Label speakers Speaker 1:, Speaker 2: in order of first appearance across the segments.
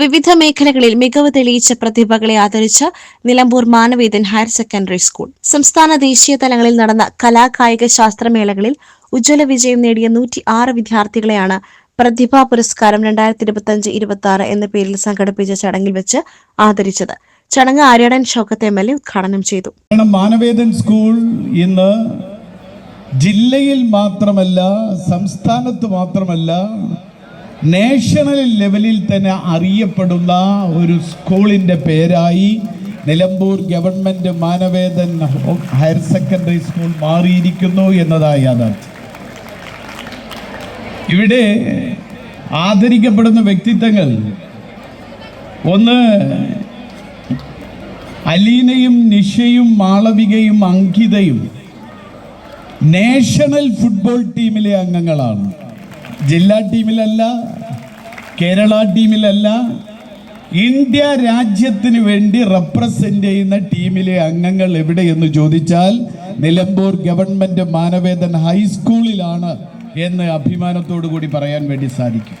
Speaker 1: വിവിധ മേഖലകളിൽ മികവ് തെളിയിച്ച പ്രതിഭകളെ ആദരിച്ച Nilambur Manavedan higher secondary school. സംസ്ഥാന ദേശീയ തലങ്ങളിൽ നടന്ന കലാകായിക ശാസ്ത്രമേളകളിൽ ഉജ്ജ്വല വിജയം നേടിയ നൂറ്റി ആറ് വിദ്യാർത്ഥികളെയാണ് പ്രതിഭാ പുരസ്കാരം രണ്ടായിരത്തി ഇരുപത്തിയഞ്ച് ഇരുപത്തി ആറ് എന്ന പേരിൽ സംഘടിപ്പിച്ച ചടങ്ങിൽ വെച്ച് ആദരിച്ചത്. ചടങ്ങ് Aryadan Shoukath M L A ഉദ്ഘാടനം ചെയ്തു.
Speaker 2: മാനവേദൻ സ്കൂൾ ഇന്ന് ജില്ലയിൽ മാത്രമല്ല സംസ്ഥാനത്ത് മാത്രമല്ല നാഷണൽ ലെവലിൽ തന്നെ അറിയപ്പെടുന്ന ഒരു സ്കൂളിന്റെ പേരായി Nilambur government Manavedan higher secondary school മാറിയിരിക്കുന്നു എന്നതായി യാഥാർത്ഥ്യം ഇവിടെ ആദരിക്കപ്പെടുന്ന വ്യക്തിത്വങ്ങൾ ഒന്ന് അലീനയും നിഷയും മാളവികയും അങ്കിതയും നാഷണൽ ഫുട്ബോൾ ടീമിലെ അംഗങ്ങളാണ്. ജില്ലാ ടീമിലല്ല കേരള ടീമിലല്ല ഇന്ത്യ രാജ്യത്തിന് വേണ്ടി റെപ്രസെന്റ് ചെയ്യുന്ന ടീമിലെ അംഗങ്ങൾ എവിടെയെന്ന് ചോദിച്ചാൽ നിലമ്പൂർ ഗവൺമെന്റ് മാനവേദൻ ഹൈസ്കൂളിലാണ് എന്ന് അഭിമാനത്തോടു കൂടി പറയാൻ വേണ്ടി സാധിക്കും.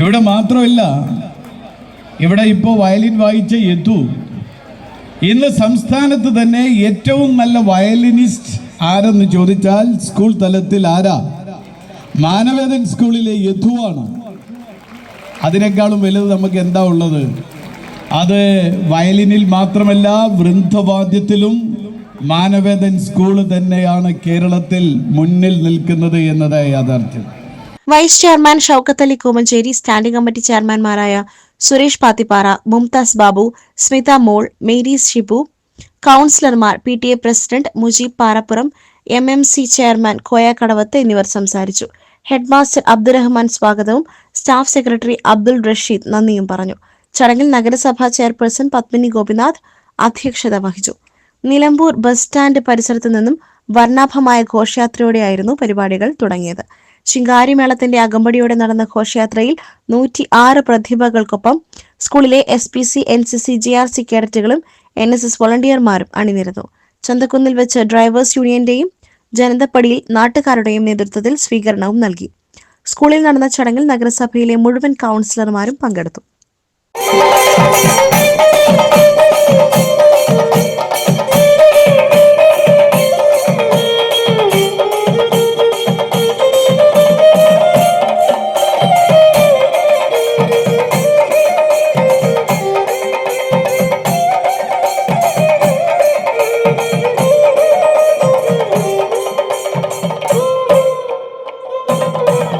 Speaker 2: ഇവിടെ മാത്രമല്ല ഇവിടെ ഇപ്പോൾ വയലിൻ വായിച്ച യദു ഇന്ന് സംസ്ഥാനത്ത് തന്നെ ഏറ്റവും നല്ല വയലിനിസ്റ്റ് ആരെന്ന് ചോദിച്ചാൽ സ്കൂൾ തലത്തിൽ ആരാ? മാനവേദൻ സ്കൂളിലെ യദുവാണ്. അതിനേക്കാളും വലുത് നമുക്ക് എന്താ ഉള്ളത്? അത് വയലിനിൽ മാത്രമല്ല വൃന്ദവാദ്യത്തിലും മാനവേദൻ സ്കൂൾ തന്നെയാണ് കേരളത്തിൽ മുന്നിൽ നിൽക്കുന്നത് എന്നത് യാഥാർത്ഥ്യം.
Speaker 1: Vice chairman Shoukath Ali Koomanchery standing committee ചെയർമാൻമാരായ Suresh Pathippara Mumtaz Babu Smitha Mol Mary Shibu കൗൺസിലർമാർ P T A president Mujeeb Parappuram M M C chairman Koya Kadavath എന്നിവർ സംസാരിച്ചു. ഹെഡ്മാസ്റ്റർ അബ്ദുറഹ്മാൻ സ്വാഗതവും. സ്റ്റാഫ് സെക്രട്ടറി അബ്ദുൾ റഷീദ് നന്ദിയും പറഞ്ഞു. ചടങ്ങിൽ നഗരസഭാ ചെയർപേഴ്സൺ പത്മിനി ഗോപിനാഥ് അധ്യക്ഷത വഹിച്ചു. നിലമ്പൂർ ബസ് സ്റ്റാൻഡ് പരിസരത്തു നിന്നും വർണാഭമായ ഘോഷയാത്രയോടെയായിരുന്നു പരിപാടികൾ തുടങ്ങിയത്. ശിങ്കാരിമേളത്തിന്റെ അകമ്പടിയോടെ നടന്ന ഘോഷയാത്രയിൽ നൂറ്റി ആറ് പ്രതിഭകൾക്കൊപ്പം സ്കൂളിലെ S P C N C C J R C കേഡറ്റുകളും N S S വോളണ്ടിയർമാരും അണിനിരന്നു. ചന്തക്കുന്നിൽ വെച്ച് ഡ്രൈവേഴ്സ് യൂണിയന്റെയും ജനതപ്പടിയിൽ നാട്ടുകാരുടെയും നേതൃത്വത്തിൽ സ്വീകരണവും നൽകി. സ്കൂളിൽ നടന്ന ചടങ്ങിൽ നഗരസഭയിലെ മുഴുവൻ കൗൺസിലർമാരും പങ്കെടുത്തു.